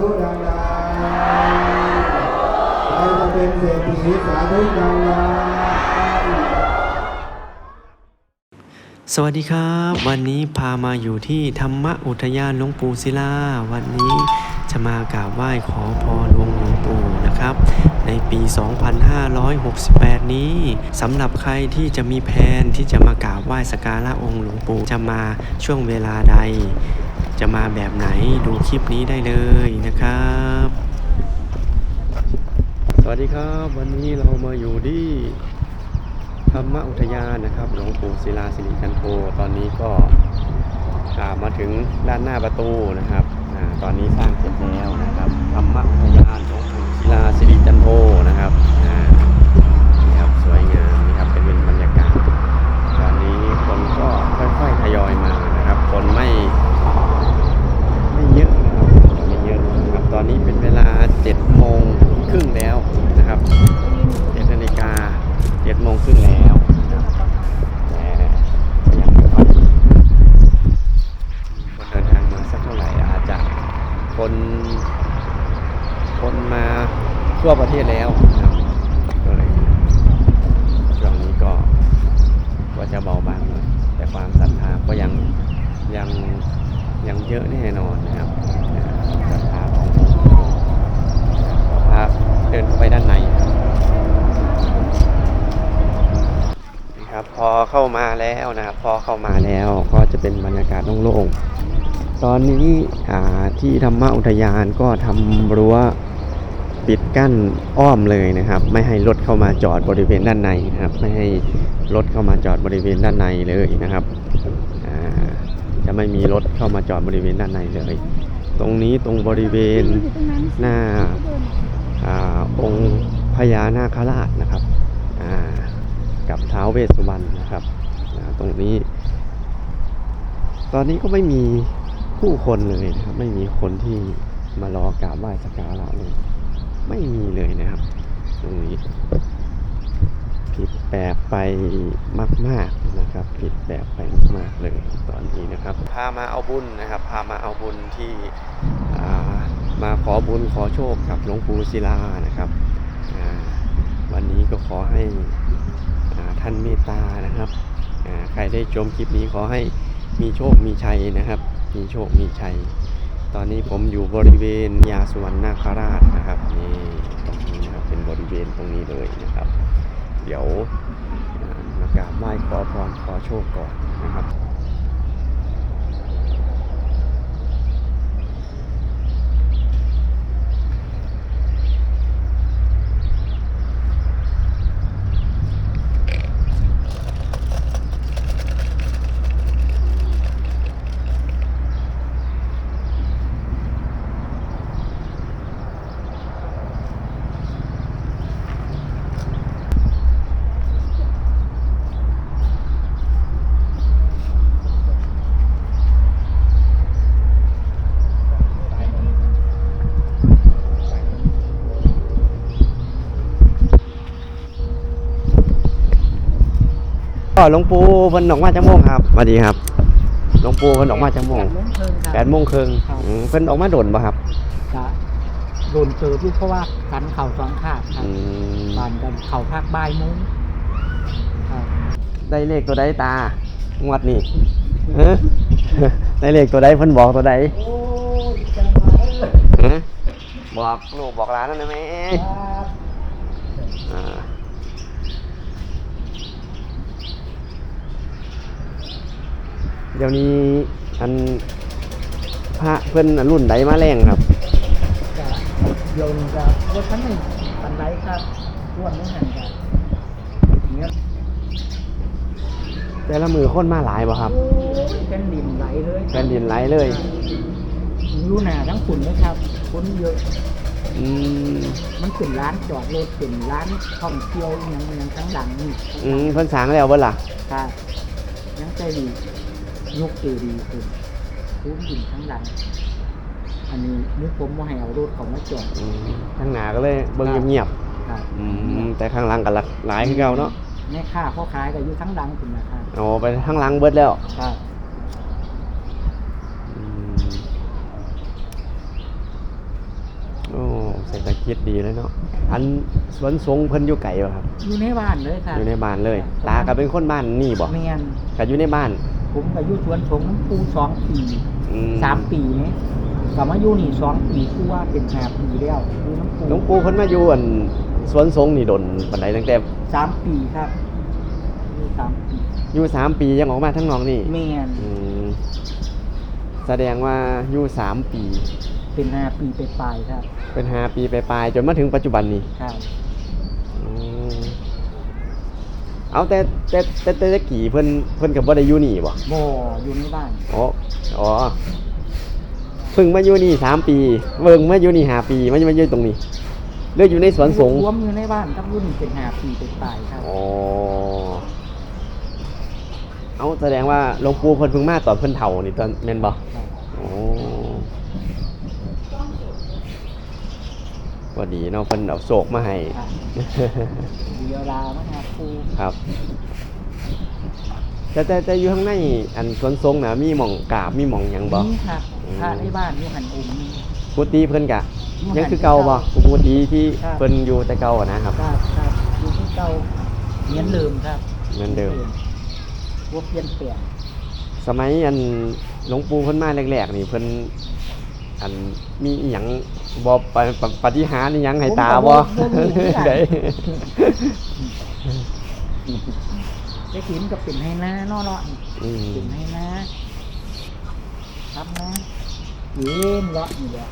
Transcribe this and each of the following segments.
ธุดังๆใครจะเป็นเศรษฐีสาธุดังๆสวัสดีครับ วันนี้พามาอยู่ที่ธรรมอุทยานหลวงปู่ศิลา วันนี้จะมากราบไหว้ขอพรองค์หลวงปู่นะครับ ในปี 2568 นี้สำหรับใครที่จะมีแผนที่จะมากราบไหว้สกการะองค์หลวงปู่จะมาช่วงเวลาใด จะมาแบบไหนดูคลิปนี้ได้เลยนะครับ สวัสดีครับ วันนี้เรามาอยู่ที่ธรรมอุทยานนะครับหลวงปู่ศิลาสิริจันโทตอนนี้ก็มาถึงด้านหน้าประตูนะครับอตอนนี้สร้างเสร็จแล้วนะครับธรรมอุทยานหลวงปู่ศิลาสิริจันโทนะครับอ่านี่ครับสวยงามนี่ครับเป็นบรรยากาศ ตอนนี้คนก็ค่อยๆทยอยมานะครับ คนไม่ไม่เยอะนะครับไม่เย อนะครับตอนนี้เป็นเวลา7โมงครึ่งแล้วนะครับ7นาฬิกา เจ็ดโมงครึ่งแล้วนะครับแต่ก็ยังไม่ค่อยมีคนเดินทางมาสักเท่าไหร่อาจจะคน คนมาทั่วประเทศแล้วนะครับก็เลยช่วงนี้ก็ก็จะเบาบางหน่อยแต่ความศรัทธาก็ยังยังยังเยอะแน่นอนนะครับศรัทธาของพระเดินเข้าไปด้านในครับ นะครับ พอเข้ามาแล้วนะครับ พอเข้ามาแล้วก็จะเป็นบรรยากาศโล่งๆตอนนี้ที่ธรรมอุทยานก็ทำรั้วปิดกั้นอ้อมเลยนะครับ ไม่ให้รถเข้ามาจอดบริเวณด้านในนะครับ ไม่ให้รถเข้ามาจอดบริเวณด้านในเลยนะครับจะไม่มีรถเข้ามาจอดบริเวณด้านในเลย ตรงนี้ตรงบริเวณหน้าอองค์พญานาคราชนะครับ กับท้าวเวสสุวรรณนะครับตรงนี้ ตอนนี้ก็ไม่มีผู้คนเลยนะครับ ไม่มีคนที่มารอกราบไหว้สักการะเลยไม่มีเลยนะครับ ตรงนี้ผิดแปลกไปมาก ๆนะครับ ผิดแปลกไปมากๆเลยตอนนี้นะครับ พามาเอาบุญนะครับ พามาเอาบุญที่มาขอบุญขอโชคกับหลวงปู่ศิลานะครับ วันนี้ก็ขอให้ ท่านเมตตานะครับใครได้ชมคลิปนี้ขอให้มีโชคมีชัยนะครับ มีโชคมีชัย ตอนนี้ผมอยู่บริเวณยาสุวรรณนาคราชนะครับนี่ตรงนี้นะครับเป็นบริเวณตรงนี้เลยนะครับ เดี๋ยวอ่ามากราบไหว้ขอพรขอโชคก่อนนะครับ หลวงปู่เพิ่นออกมาจังโมงครับสวัสดีครับ หลวงปู่เพิ่นออกมาจังโมงแปดโมงครึ่งครับแปดโมงครึ่งอืมเพิ่นออกมาโดนป่ะครับจะโดนเจอพี่เพราะว่ากันเข่าสองขาดครับอืมบานกันเข่าภาคบ่ายโมุ้งครับได้เลขตัวใดตางวดนี่เออได้เลขตัวใดเพิ่นบอกตัวใดโอ้ยจังหวะเอ้ยฮะบอกลูกบอกหลานนั่นนะแม่ครับอ่า เดี๋ยวนี้อันพระเพิ่นอันรุ่นใดมาแรงครับจะโยนกับว่าชั้นหนึ่งปันไดครับอ้วนไม่หันกันเนี้ยแต่ละมือคนมาหลายบ่ครับโอ้ยเป็นดินไหลเลยแผ่นดินไหลเลยรู้หนาทั้งฝุ่นนะครับคนเยอะ อืมมันเป็นร้านจอดรถเป็นร้านท่องเที่ยวอหยังอหยังทั้งหลังนี่อืมเพิ่นสร้างแล้วเบิ่ล่ะ ครับยังใจดี ยกเจดีย์ขึ้นพื้นดินทั้งหลัง อันนี้นึกผมว่าให้เอารถเขามาจอดอืมข้างหน้าก็เลยเบิ่งเงียบครับๆอืมแต่ข้างหลังก็หลากหลายคือเก่าเนาะแม่ค้าพ่อขายก็อยู่ทั้งหลังคุณนะครับโอ้ไปข้างหลังเบิดแล้วครับอืมเศรษฐกิจดีเลยเนาะอันสวนสงเพิ่นอยู่ไกลบ่ครับ อยู่ในบ้านเลยค่ะอยู่ในบ้านเลย ตาก็เป็นคนบ้านนี่บ่แมนก็อยู่ในบ้าน ผมก็อยู่สวนสงน้ำปูสองปีอืสามปีนี่กลับมาอยู่นี่สองปีคือว่าเป็นห้าปีแล้วอยู่น้ำปูหลวงปู่เพิ่นมาอยู่อันสวนสงนี่ดนปานใดตั้งแต่สามปีครับอยู่สามปีอยู่สามปียังออกมาทั้งน้องนี่แมนอืมแสดงว่าอยู่สามปี เป็นห้าปีไปปลายๆครับ เป็นห้าปีไปลายๆจนมาถึงปัจจุบันนี้ครับ อืม เอาแต่แต่แต่แต่ตะกี้เพิ่นเพิ่นกับบ่ได้อยู่นี่บ่บ่อยู่ในบ้านอ๋ออ๋อเพิ่งมาอยู่นี่สามปีเบิ่งมาอยู่นี่ห้าปีมันมาอยู่ตรงนี้เลือกอยู่ในสวนสงฆ์รวมอยู่ในบ้านครับอยู่นี่เป็นห้าปีไปปลายๆครับอ๋อเอาแสดงว่าหลวงปู่เพิ่นเพิ่งมาตอนเพิ่นเฒ่านี่ตอนแม่นบ่ครับโอ้ ก็ดีเนาะเพิ่นเอาโศกมาให้ ครับ เดียวลามาหาครูครับ แต่แต่แต่อยู่ข้างในอันสวนทรงนะมีหม่องกราบมีหม่องหยังบ่ นี่ครับอืม พระในบ้านอยู่หันองค์นี้กุฏิเพิ่นกะอยู่ยังหันคือเก่าบ่กุฏิที่ครับ เพิ่นอยู่แต่เก่าอะนะครับ ครับครับอยู่ที่เก่าเหมือนเดิมครับเหมือนเดิมพวกเปลี่ยนแปลงสมัยอันหลวงปู่เพิ่นมาแรกๆนี่เพิ่น อันมีอีหยังบ่ปะปะปฏิหารย์อีหยังให้ตาบ่ได้ได้กินก็เป็นให้หน้าเนอเนาะอืมเป็นให้หน้าครับนะเย็นเลาะนี่แหละ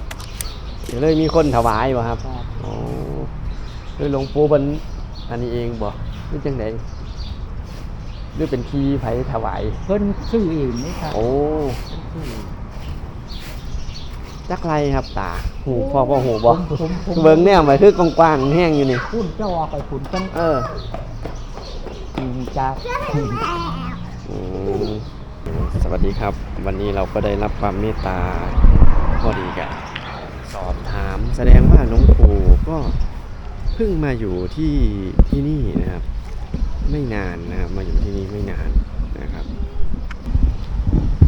เดี๋ยวเลยมีคนถวายบ่ครับครับโอ้คือหลวงปู่เพิ่นอันนี้เองบ่หรือจังไดหรือเป็นที่ไผถวาย เพิ่นซื้อเองนี่ครับโอ้ เพิ่นซื้อ จักไรครับตา หูพ่อพ่อหูบ่ผมผมผมเบิ่งแนวไปคือกว้างๆแห้งอยู่นี่พุ่นเจ้าออกไปพุ่นต้นเอออืมจากอืมสวัสดีครับ วันนี้เราก็ได้รับความเมตตาพอดีกับสอบถาม แสดงว่าหลวงปู่ก็เพิ่งมาอยู่ที่ที่นี่นะครับ ไม่นานนะครับมาอยู่ที่นี่ไม่นานนะครับ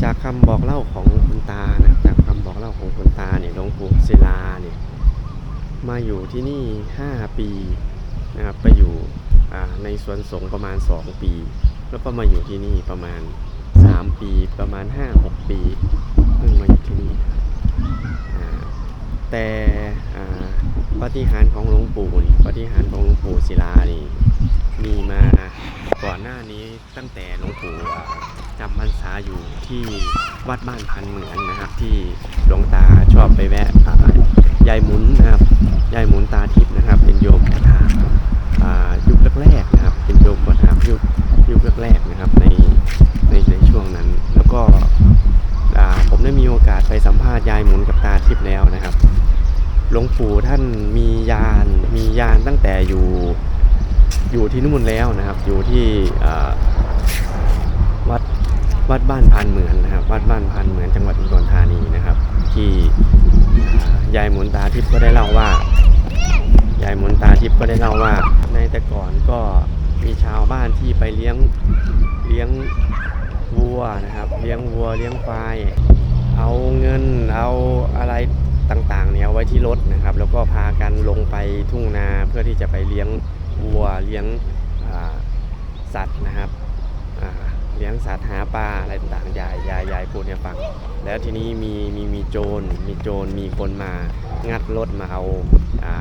จากคำบอกเล่าของคุณตานะครับจากคำบอก เล่าของคุณตาเนี่ยหลวงปู่ศิลาเนี่ยมาอยู่ที่นี่ 5 ปีนะครับไปอยู่ในสวนสงประมาณ 2 ปี แล้วก็มาอยู่ที่นี่ประมาณ 3 ปีประมาณ 5-6 ปีเพิ่งมาอยู่ที่นี่แต่ปฏิหารของหลวงปู่นี่ปฏิหารของหลวงปู่ศิลานี่มีมาก่อนหน้านี้ตั้งแต่หลวงปู่ จำพรรษาอยู่ที่วัดบ้านพันเหมือนนะครับ ที่หลวงตาชอบไปแวะอ่ายายหมุนนะครับยายหมุนตาทิพย์นะครับ เป็นโยมกระถางยุคแรกๆนะครับ เป็นโยมกระถางยุคยุคแรกๆนะครับในในในช่วงนั้น แล้วก็ผมได้มีโอกาสไปสัมภาษณ์ยายหมุนกับตาทิพย์แล้วนะครับหลวงปู่ท่านมียานมียานตั้งแต่อยู่อยู่ที่นู่นแล้วนะครับ อยู่ที่ วัดบ้านพันเหมือนนะครับ วัดบ้านพันเหมือนจังหวัดอุดรธานีนะครับ ที่ยายหมุนตาทิพย์ก็ได้เล่าว่ายายหมุนตาทิพย์ก็ได้เล่าว่า ในแต่ก่อนก็มีชาวบ้านที่ไปเลี้ยงเลี้ยงวัวนะครับ เลี้ยงวัวเลี้ยงควายเอาเงินเอาอะไรต่างๆ เนี่ยไว้ที่รถนะครับ แล้วก็พากันลงไปทุ่งนาเพื่อที่จะไปเลี้ยงวัวเลี้ยงสัตว์นะครับ เลี้ยงสัตว์หาปลาอะไรต่างๆยายยายยายพูดให้ฟัง แล้วทีนี้มีมีมีโจรมีโจรมีคนมางัดรถมาเอาอ่า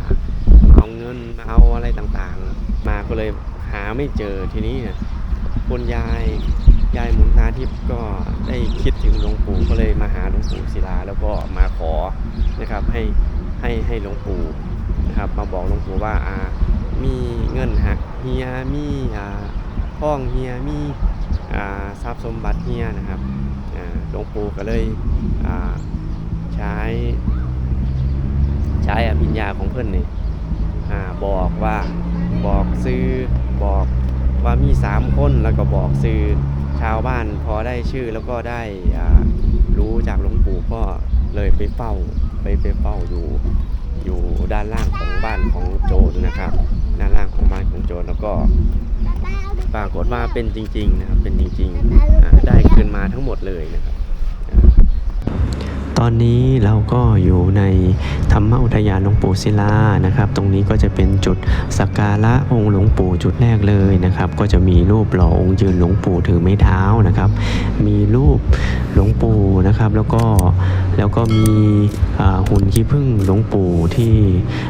เอาเงินมาเอาอะไรต่างๆ มาก็เลยหาไม่เจอทีนี้เนี่ยคนยายยายหมุนตาทิพย์ก็ได้คิดถึงหลวงปู่ก็เลยมาหาหลวงปู่ศิลาแล้วก็มาขอนะครับให้ให้ให้หลวงปู่นะครับมาบอกหลวงปู่ว่าอ่ามีเงินหักเฮียมีอ่าห้องเฮียมี ทรัพย์สมบัติเฮียนะครับหลวงปู่ก็เลยใช้ใช้อภิญญาของเพื่อนนี่บอกว่าบอกซื้อบอกว่ามีสามคนแล้วก็บอกซื้อชาวบ้านพอได้ชื่อแล้วก็ได้รู้จากหลวงปู่ก็เลยไปเฝ้าไปไปเฝ้าอยู่อยู่ด้านล่างของบ้านของโจรนะครับ ด้านล่างของบ้านของโจรแล้วก็ ปรากฏว่าเป็นจริงๆนะครับเป็นจริงๆได้คืนมาทั้งหมดเลยนะครับ ตอนนี้เราก็อยู่ในธรรมอุทยานหลวงปู่ศิลานะครับ ตรงนี้ก็จะเป็นจุดสักการะองค์หลวงปู่จุดแรกเลยนะครับ ก็จะมีรูปหล่อองค์ยืนหลวงปู่ถือไม้เท้านะครับ มีรูปหลวงปู่นะครับ แล้วก็แล้วก็มีหุ่นขี้ผึ้งหลวงปู่ที่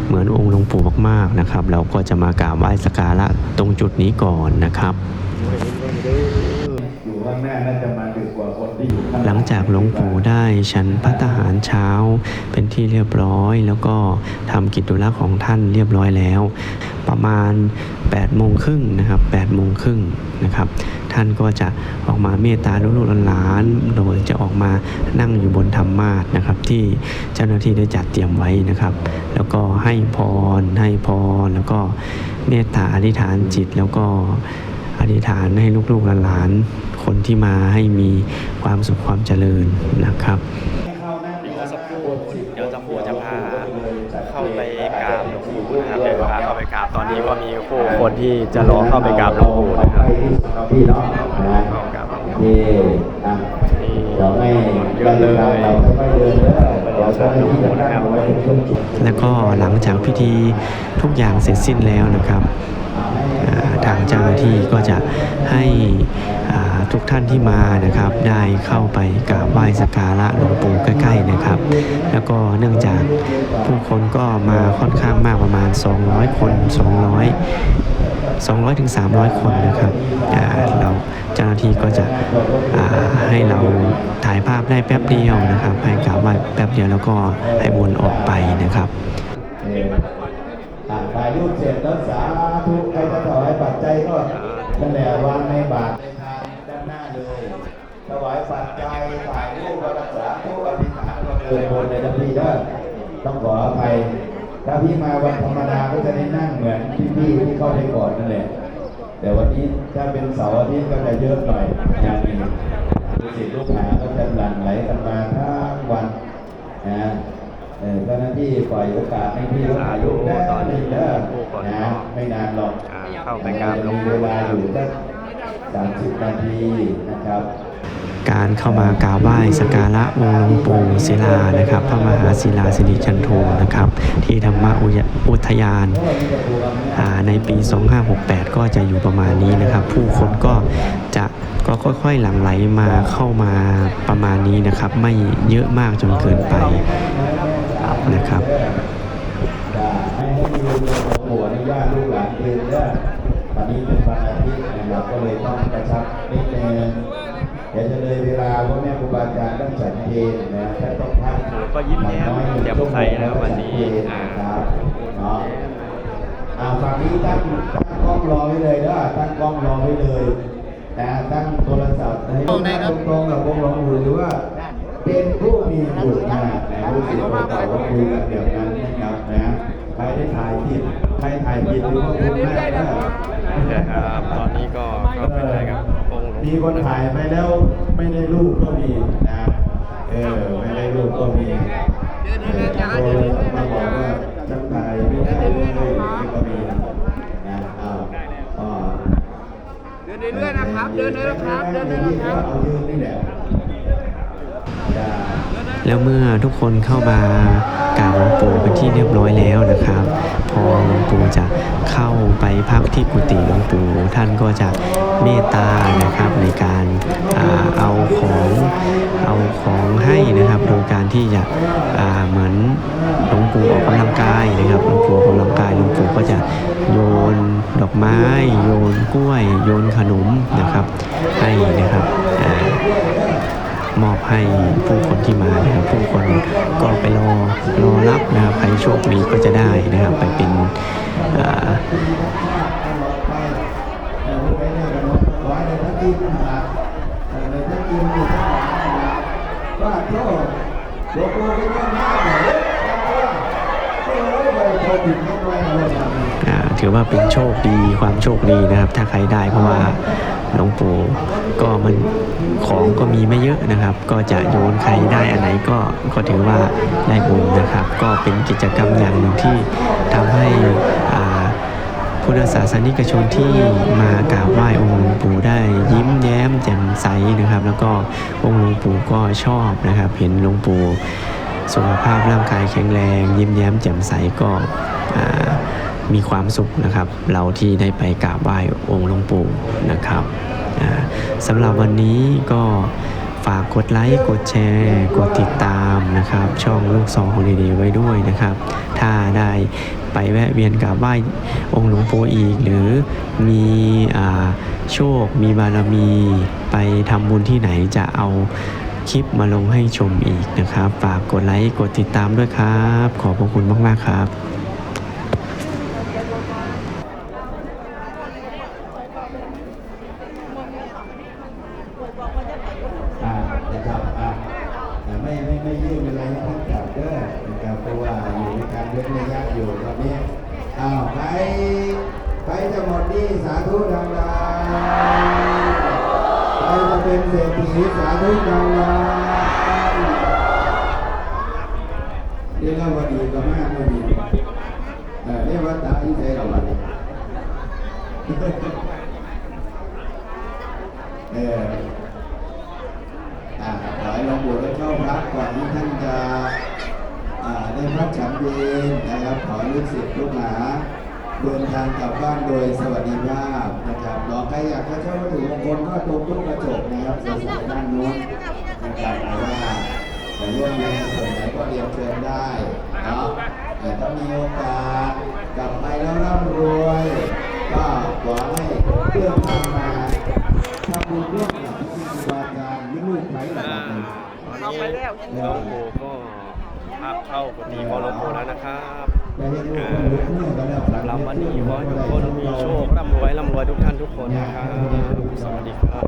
เหมือนองค์หลวงปู่มากๆนะครับ เราก็จะมากราบไหว้สักการะตรงจุดนี้ก่อนนะครับอยู่ข้างหน้าน่าจะมา หลังจากหลวงปู่ได้ฉันพัตหารเช้า เป็นที่เรียบร้อย แล้วก็ทำกิจธุระของท่านเรียบร้อยแล้ว ประมาณ8โมงครึ่งนะครับ8โมงครึ่งนะครับท่านก็จะออกมาเมตตาลูกหลานโดยจะออกมานั่งอยู่บนธรรมาสนะครับที่เจ้าหน้าที่ได้จัดเตรียมไว้นะครับ แล้วก็ให้พรให้พรแล้วก็เมตตาอธิษฐานจิตแล้วก็อธิษฐานให้ลูกๆหลาน คนที่มาให้มีความสุขความเจริญนะครับเดี๋ยวสักครู่เดี๋ยวจะปู่จะพาเข้าไปกราบหลวงปู่นะครับเดี๋ยวพาเข้าไปกราบตอนนี้ก็มีผู้คนที่จะรอเข้าไปกราบหลวงปู่นะครับพี่เนาะนะเข้ากราบหลวงปู่นี่นะเดี๋ยวให้เดินเลยเราค่อยๆเดินเด้อเดี๋ยวเจ้าหน้าที่จะนั่งไว้เป็นช่วงๆแล้วก็หลังจากพิธีทุกอย่างเสร็จสิ้นแล้วนะครับอ่า ทางเจ้าหน้าที่ก็จะให้ทุกท่านที่มานะครับ ได้เข้าไปกราบไหว้สักการะหลวงปู่ใกล้ๆนะครับ แล้วก็เนื่องจากผู้คนก็มาค่อนข้างมากประมาณ 200 คน 200 200ถึง300 คนนะครับเราเจ้าหน้าที่ก็จะให้เราถ่ายภาพได้แป๊บเดียวนะครับ ให้กราบไหว้แป๊บเดียวแล้วก็ให้วนออกไปนะครับ ถ่ายรูปเสร็จแล้วสาธุใครจะถวายปัจจัยก็นั่นแหละวางในบาตรในทางด้านหน้าเลย ถวายปัจจัยถ่ายรูปรักษาทุกอธิษฐานก็เดินบนในทัพี่เด้อต้องขออภัยถ้าพี่มาวันธรรมดาก็จะได้นั่งเหมือนพี่ๆที่เข้าไปก่อนนั่นแหละ แต่วันนี้ถ้าเป็นเสาร์อาทิตย์ก็จะเยอะหน่อยงานนี้ลูกศิษย์ลูกหาก็จะหลั่งไหลกันมาทั้งวันนะเออเจ้าหน้าที่ปล่อยโอกาสให้พี่เขาถ่ายรูปได้ เข้าไปกราบหลวงปู่ลาอยู่สักสามสิบนาทีนะครับการเข้ามากราบไหว้สักการะองค์หลวงปู่ศิลานะครับ พระมหาศิลาสิริจันโทนะครับ ที่ธรรมอุยอุทยานในปี 2568 ก็จะอยู่ประมาณนี้นะครับ ผู้คนก็จะก็ค่อยๆหลั่งไหลมาเข้ามาประมาณนี้นะครับ ไม่เยอะมากจนเกินไปนะครับ อนุญาตลูกหลานเยืนเด้อวันนี้เป็นวันอาทิตย์นะครับก็เลยต้องกระชับนิดนึงเดี๋ยวจะเลยเวลาพ่อแม่ครูบาอาจารย์ต้องฉันเพลนะถ้าต้องพักก็ยิ้มแย้มแจ่มใสนะครับวันนี้ครับเนาะอ่าฝั่งนี้ตั้งตั้งกล้องรอไว้เลยเด้อตั้งกล้องรอไว้เลยนะตั้งโทรศัพท์ให้ตรงๆกับวงหลวงปู่หรือว่าเป็นผู้มีบุญนะนะรู้สึกว่าเราก็คุยกันแบบนั้นนะครับนะใครได้ถ่ายผิด ใครถ่ายผิดหรือว่าคุณแม่นะครับตอนนี้ก็ก็ไปถ่ายกับองค์หลวงมีปู่คนนะคถ่ารับยไปแล้วไม่ได้รูปก็มีนะเออไม่ได้รูปก็มีเออโทรมาบอกว่าจะถ่ายไม่ได้เลยก็มีนะเอาอ๋อเดินเรื่อยๆนะครับ เดินเรื่อยๆครับ เดินเรื่อยๆครับเอายืนนี่แหละได้ แล้วเมื่อทุกคนเข้ามากราบหลวงปู่เป็นที่เรียบร้อยแล้วนะครับ พอหลวงปู่จะเข้าไปพักที่กุฏิหลวงปู่ท่านก็จะเมตตานะครับในการอเอาของเอาของให้นะครับ โดยการที่จะเหมือนหลวงปู่ออกกำลังกายนะครับหลวงปู่ออกกำลังกายหลวงปู่ก็จะโยนดอกไม้ โยนกล้วย โยนขนมนะครับให้นะครับอ่า มอบให้ผู้คนที่มานะครับผู้คนก็ไปรอรอรับนะครับใครโชคดีก็จะได้นะครับ ไปเป็นอ่าถือว่าเป็นโชคดีความโชคดีนะครับ ถ้าใครได้เพราะว่า หลวงปู่ก็มันของก็มีไม่เยอะนะครับ ก็จะโยนใครได้อันไหนก็ก็ถือว่าได้บุญนะครับ ก็เป็นกิจกรรมอย่างหนึ่งที่ทำให้อ่าพุทธศาสนิกชนที่มากราบไหว้องค์หลวงปู่ได้ยิ้มแย้มแจ่มใสนะครับ แล้วก็องค์หลวงปู่ก็ชอบนะครับ เห็นหลวงปู่สุขภาพร่างกายแข็งแรง ยิ้มแย้มแจ่มใสก็อ่า มีความสุขนะครับ เราที่ได้ไปกราบไหว้องค์หลวงปู่นะครับสำหรับวันนี้ก็ฝากกดไลค์กดแชร์ กดติดตามนะครับ ช่องลูกซองของดีๆไว้ด้วยนะครับ ถ้าได้ไปแวะเวียนกราบไหว้องค์หลวงปู่อีก หรือมีอ่าโชคมีบารมีไปทำบุญที่ไหนจะเอาคลิปมาลงให้ชมอีกนะครับ ฝากกดไลค์กดติดตามด้วยครับ ขอบพระคุณมาก ๆ ครับ อ่านะครับอ่าแต่ไม่ไม่ไม่ยื่นอะไรให้ท่านกลับเด้อนะครับเพราะว่าอยู่ในการเว้นระยะอยู่ตอนนี้อ้าวใครใครจะหมดหนี้สาธุดังๆใครจะเป็นเศรษฐีสาธุดังๆเรียกว่าดีก็มากก็ดี เออเรียกว่าตาอีใจเราบันเอออ่าขอให้หลวงปู่ได้วเข้าพักก่อนที่ท่านจะได้พักฉันเพลนะครับ ขอลูกศิษย์ลูกหาเดินทางกลับบ้านโดยสวัสดิภาพนะครับรอใครอยากจะเช่าวัตถุมงคลก็ตรงตู้กระจกนะครับสวยๆด้านนู้นนะครับแต่ว่าแต่ร่วมเรียนส่วนไหนก็เรียนเชิญได้เนาะ แต่ถ้ามีโอกาสกลับไปแล้วร่ำรวย ก็ขอให้เพื่อนทำมาทำบุญร่วมกับพี่ครูบาอาจารย์ลูกๆไปหลายคนเอาไปแล้วหลวงปู่ก็ภาพเข้ากุฏิขอลงปู่แล้วนะครับแต่เห็นลูกคนลุกเมื่อก็แล้วสำหรับวันนี้ขอให้ทุกคนมีโชคร่ำรวยร่ำรวยทุกท่านทุกคนนะครับ สวัสดีครับ